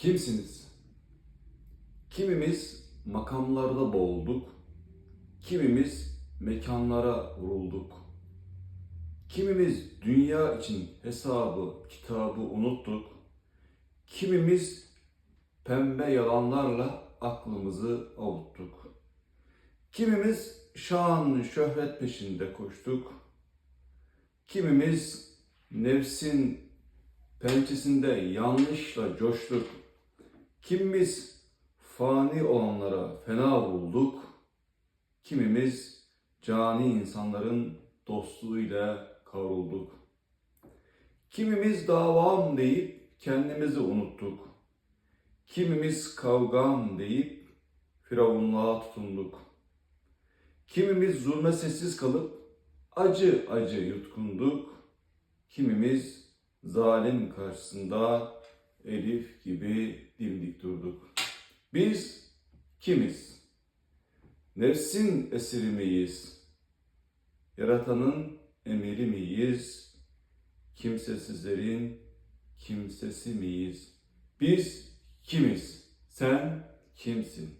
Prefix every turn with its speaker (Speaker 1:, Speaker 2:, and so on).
Speaker 1: Kimsiniz? Kimimiz makamlarda boğulduk, kimimiz mekanlara vurulduk. Kimimiz dünya için hesabı, kitabı unuttuk. Kimimiz pembe yalanlarla aklımızı avuttuk. Kimimiz şan, şöhret peşinde koştuk. Kimimiz nefsin pençesinde yanlışla coştuk. Kimimiz fani olanlara fena bulduk. Kimimiz cani insanların dostluğuyla kavrulduk. Kimimiz davam deyip kendimizi unuttuk. Kimimiz kavgam deyip firavunluğa tutunduk. Kimimiz zulme sessiz kalıp acı acı yutkunduk. Kimimiz zalim karşısında Elif gibi dimdik durduk. Biz kimiz? Nefsin esiri miyiz? Yaratanın emiri miyiz? Kimsesizlerin kimsesi miyiz? Biz kimiz? Sen kimsin?